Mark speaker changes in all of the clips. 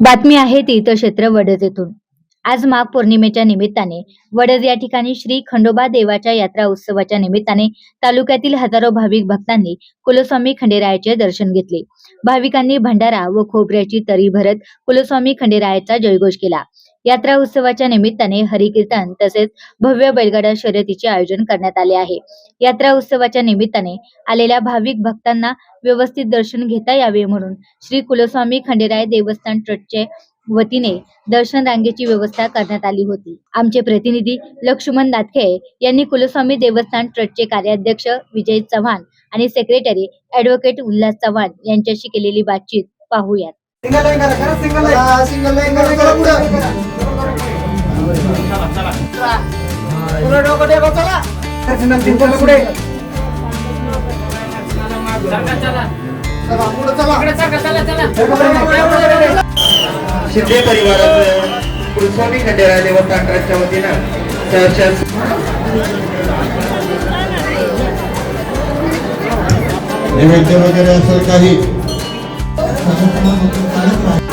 Speaker 1: बातमी आहे तीर्थक्षेत्र वडद येथून. आज माघ पौर्णिमेच्या निमित्ताने वडद या ठिकाणी श्री खंडोबा देवाच्या यात्रा उत्सवाच्या निमित्ताने तालुक्यातील हजारो भाविक भक्तांनी कुलस्वामी खंडेरायाचे दर्शन घेतले. भाविकांनी भंडारा व खोबऱ्याची तरी भरत कुलस्वामी खंडेरायाचा जयघोष केला. यात्रा उत्सवाच्या निमित्ताने हरिकीर्तन तसेच भव्य बैलगाडा शर्यतीचे आयोजन करण्यात आले आहे. यात्रा उत्सवाच्या निमित्ताने आलेल्या भाविक भक्तांना व्यवस्थित दर्शन घेता यावे म्हणून श्री कुलस्वामी खंडेराय देवस्थान ट्रस्टचे वतीने दर्शन रांगेची व्यवस्था करण्यात आली होती. आमचे प्रतिनिधी लक्ष्मण नातखे यांनी कुलस्वामी देवस्थान ट्रस्टचे कार्याध्यक्ष विजय चव्हाण आणि सेक्रेटरी ऍडव्होकेट उल्हास चव्हाण यांच्याशी केलेली बातचीत पाहूयात.
Speaker 2: शिंदे परिवाराचं कुलस्वामी खंडेराय देवस्थान ट्रस्टच्या वतीनं सहर्ष
Speaker 3: नैवेद्य वगैरे असं काही कार्यक्रम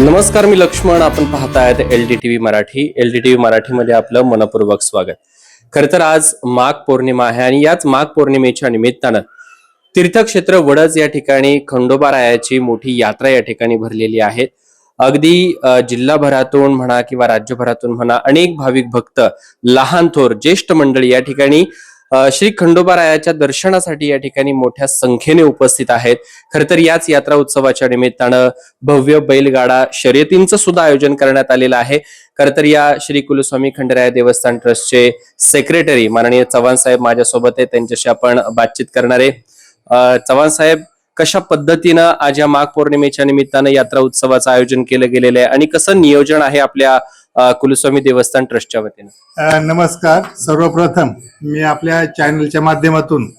Speaker 4: नमस्कार मी लक्ष्मण. आपण पाहतायत L D T V Marathi. L D T V मराठीमध्ये आपलं मनपूर्वक स्वागत. खरं तर आज माघ पौर्णिमा आहे आणि याच माघ पौर्णिमेच्या निमित्तानं तीर्थक्षेत्र वडज या ठिकाणी खंडोबा रायाची मोठी यात्रा या ठिकाणी भरलेली आहे. अगदी जिल्हाभरातून म्हणा किंवा राज्यभरातून म्हणा अनेक भाविक भक्त लहान थोर ज्येष्ठ मंडळी या ठिकाणी श्री खंडोबारायाच्या दर्शनासाठी या ठिकाणी मोठ्या संख्येने उपस्थित आहेत. खर तर याच यात्रा उत्सवाच्या निमित्तानं भव्य बैलगाडा शर्यतींचं सुद्धा आयोजन करण्यात आलेलं आहे. खर तर या श्री कुलस्वामी खंडराय देवस्थान ट्रस्टचे सेक्रेटरी माननीय चव्हाण साहेब माझ्यासोबत आहे त्यांच्याशी आपण बातचीत करणार आहे. चव्हाण साहेब कशा पद्धतीनं आज या माघ पौर्णिमेच्या निमित्तानं यात्रा उत्सवाचं आयोजन केलं गेलेलं आहे आणि कसं नियोजन आहे आपल्या कुलस्वामी देवस्थान ट्रस्टच्या वतीनं?
Speaker 3: नमस्कार. सर्वप्रथम मी आपल्या चॅनलच्या माध्यमातून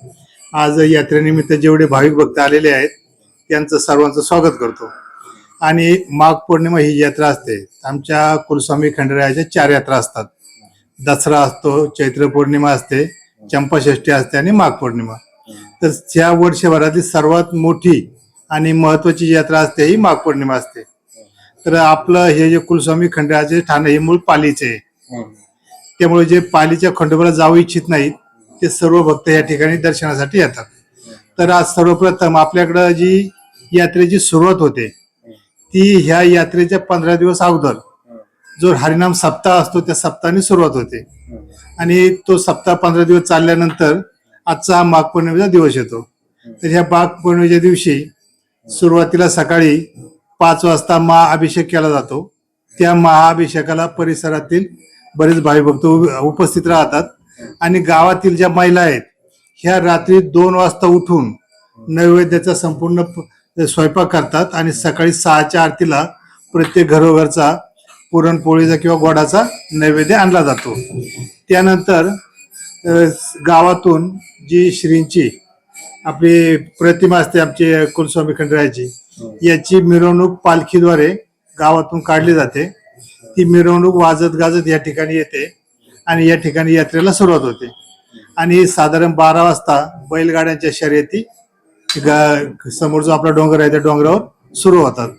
Speaker 3: आज यात्रेनिमित्त जेवढे भाविक भक्त आलेले आहेत त्यांचं सर्वांचं स्वागत करतो. आणि माघ पौर्णिमा ही यात्रा असते. आमच्या कुलस्वामी खंडरायाच्या चार यात्रा असतात. दसरा असतो चैत्र पौर्णिमा असते चंपाषष्ठी असते आणि माघ पौर्णिमा. तर त्या वर्षभरातली सर्वात मोठी आणि महत्वाची यात्रा असते ही माघ पौर्णिमा असते. तर आपलं हे जे कुलस्वामी खंडरायाचे ठाणे हे मूळ पालीचे. आहे त्यामुळे जे पालीच्या खंडोबाला जाऊ इच्छित नाहीत ते सर्व भक्त या ठिकाणी दर्शनासाठी येतात. तर आज सर्वप्रथम आपल्याकडं जी यात्रेची सुरुवात होते ती ह्या यात्रेच्या पंधरा दिवस अगोदर जो हरिनाम सप्ताह असतो त्या सप्ताहाने सुरुवात होते. आणि तो सप्ताह पंधरा दिवस चालल्यानंतर आजचा हा माघ पौर्णिमेचा दिवस येतो. तर ह्या माघ पौर्णिमेच्या दिवशी सुरुवातीला सकाळी पाच वाजता महाअभिषेक केला जातो. त्या महाअभिषेकाला परिसरातील बरेच भाविभक्त उभ- उपस्थित राहतात. आणि गावातील ज्या महिला आहेत ह्या रात्री दोन वाजता उठून नैवेद्याचा संपूर्ण प- स्वयंपाक करतात आणि सकाळी सहाच्या आरतीला प्रत्येक घरोघरचा पुरणपोळीचा किंवा गोडाचा नैवेद्य आणला जातो. त्यानंतर गावातून जी श्रींची आपली प्रतिमा असते आमची कुलस्वामी खंडरायाची याची मिरवणूक पालखीद्वारे गावातून काढली जाते. ती मिरवणूक वाजत गाजत या ठिकाणी येते आणि या ठिकाणी यात्रेला सुरुवात होते. आणि साधारण बारा वाजता बैलगाड्यांच्या शर्यती गा- समोर जो आपला डोंगर आहे त्या डोंगरावर सुरू होतात.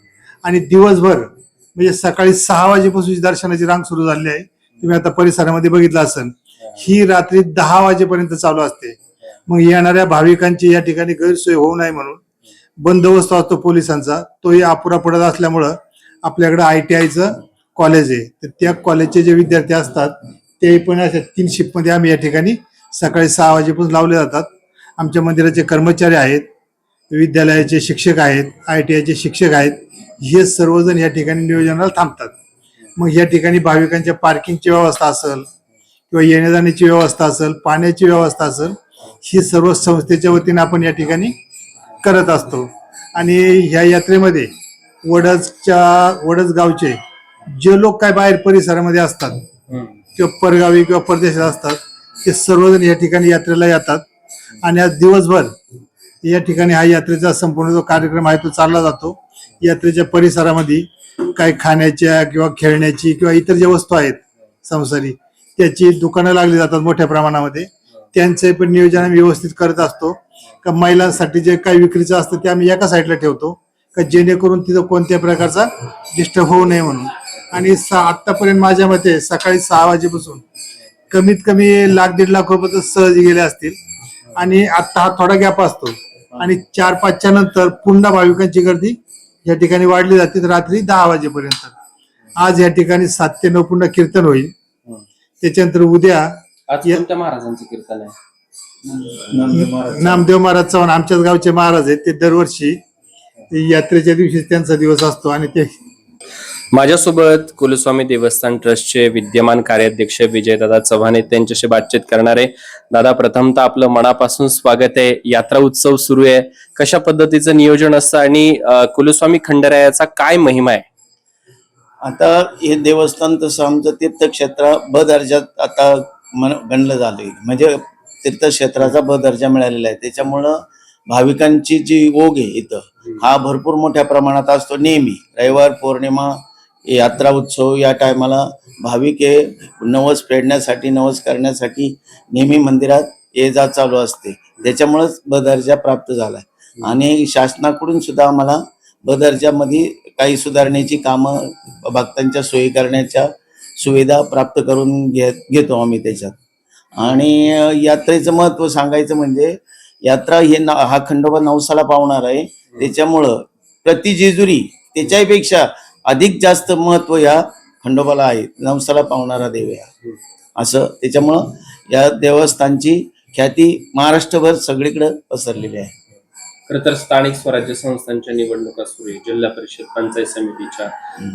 Speaker 3: आणि दिवसभर म्हणजे सकाळी सहा वाजेपासून दर्शनाची रांग सुरू झाली आहे. तुम्ही आता परिसरामध्ये बघितलं असेल. ही रात्री दहा वाजेपर्यंत चालू असते. मग येणाऱ्या भाविकांची या ठिकाणी गैरसोय होऊ नये म्हणून बंदोबस्त असतो पोलिसांचा. तोही अपुरा पडत असल्यामुळं आपल्याकडे आय टी आयचं कॉलेज आहे. तर त्या कॉलेजचे जे विद्यार्थी असतात ते पण अशा तीन शिफ्टमध्ये आम्ही या ठिकाणी सकाळी सहा वाजेपासून लावले जातात. आमच्या मंदिराचे कर्मचारी आहेत विद्यालयाचे शिक्षक आहेत आय टी आयचे शिक्षक आहेत. हे सर्वजण या ठिकाणी नियोजनाला थांबतात. मग या ठिकाणी भाविकांच्या पार्किंगची व्यवस्था असेल किंवा येण्या जाण्याची व्यवस्था असेल पाण्याची व्यवस्था असेल ही सर्व संस्थेच्या वतीने आपण या ठिकाणी करत असतो. आणि ह्या यात्रेमध्ये वडजच्या वडज गावचे जे लोक काय बाहेर परिसरामध्ये असतात किंवा परगावी किंवा परदेशात असतात ते सर्वजण या ठिकाणी यात्रेला येतात. आणि आज दिवसभर या ठिकाणी हा यात्रेचा संपूर्ण जो कार्यक्रम आहे तो चालला जातो. यात्रेच्या परिसरामध्ये काही खाण्याच्या किंवा खेळण्याची किंवा इतर ज्या वस्तू आहेत संसारी त्याची दुकानं लागली जातात मोठ्या प्रमाणामध्ये. त्यांचे पण नियोजन आम्ही व्यवस्थित करत असतो. का महिलांसाठी जे काही विक्रीचं असतं ते आम्ही एका साईडला ठेवतो. का जेणेकरून तिथं कोणत्या प्रकारचा डिस्टर्ब होऊ नये म्हणून. आणि सा आतापर्यंत माझ्या मते सकाळी सहा वाजेपासून कमीत कमी लाख दीड लाख रुपये तर सहज गेले असतील. आणि आता हा थोडा गॅप असतो. आणि चार पाचच्या नंतर पुन्हा भाविकांची गर्दी या ठिकाणी वाढली जाते. रात्री दहा वाजेपर्यंत. आज या ठिकाणी सात ते नऊ पुन्हा कीर्तन होईल. त्याच्यानंतर उद्या
Speaker 4: आज
Speaker 3: या-
Speaker 4: कोणत्या महाराजांचं कीर्तन आहे?
Speaker 3: नामदेव महाराज. चव्हाण आमच्याच गावचे महाराज आहेत. ते दरवर्षी यात्रेच्या दिवशी त्यांचा दिवस असतो आणि ते
Speaker 4: माझ्यासोबत कुलस्वामी देवस्थान ट्रस्टचे विद्यमान कार्याध्यक्ष विजयदादा चव्हाण आहेत. त्यांच्याशी बातचीत करणार आहे दादा प्रथमतः आपलं मनापासून स्वागत आहे. यात्रा उत्सव सुरू आहे. कशा पद्धतीचं नियोजन असतं आणि कुलस्वामी खंडरायाचा काय महिमा आहे?
Speaker 5: आता हे देवस्थान तसं आमचं तीर्थक्षेत्र ब दर्जात आता मन गणलं झालंय. म्हणजे तीर्थक्षेत्राचा ब दर्जा मिळालेला आहे. त्याच्यामुळं भाविकांची जी ओघ आहे इथं हा भरपूर मोठ्या प्रमाणात असतो नेहमी. रविवार पौर्णिमा यात्रा उत्सव या टायमाला भाविक हे नवस फेडण्यासाठी नवस करण्यासाठी नेहमी मंदिरात ये जा चालू असते. त्याच्यामुळंच ब दर्जा प्राप्त झाला आणि शासनाकडून सुद्धा आम्हाला ब दर्जामध्ये काही सुधारण्याची कामं भक्तांच्या सोयी करण्याच्या सुविधा प्राप्त करून घेत घेतो आम्ही त्याच्यात. आणि यात्रेचं महत्त्व सांगायचं म्हणजे यात्रा हे ना हा खंडोबा नवसाला पावणार आहे. त्याच्यामुळं प्रति जेजुरी त्याच्यापेक्षा अधिक जास्त महत्त्व या खंडोबाला आहे. नवसाला पावणारा देव या. असं त्याच्यामुळं या देवस्थानची ख्याती महाराष्ट्रभर सगळीकडे पसरलेली आहे.
Speaker 4: खरं तर स्थानिक स्वराज्य संस्थांच्या निवडणुका सुरू आहे. जिल्हा परिषद पंचायत समितीच्या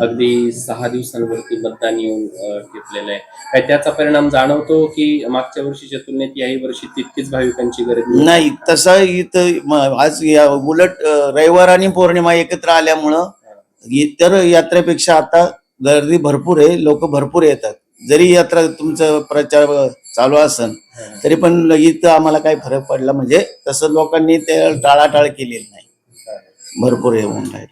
Speaker 4: अगदी सहा दिवसांवरती मतदान येऊन घेतलेलं आहे. काय त्याचा परिणाम जाणवतो की मागच्या वर्षीच्या तुलनेत याही वर्षी तितकीच भाविकांची गर्दी
Speaker 5: नाही तसं इथं आज या उलट रविवार आणि पौर्णिमा एकत्र आल्यामुळं इतर यात्रेपेक्षा आता गर्दी भरपूर आहे लोक भरपूर येतात. जरी यात्रा तुमचं प्रचार चालू असन तरी पण इथं आम्हाला काही फरक पडला. म्हणजे तसं लोकांनी ते टाळाटाळ केलेली नाही. भरपूर येऊन राहील.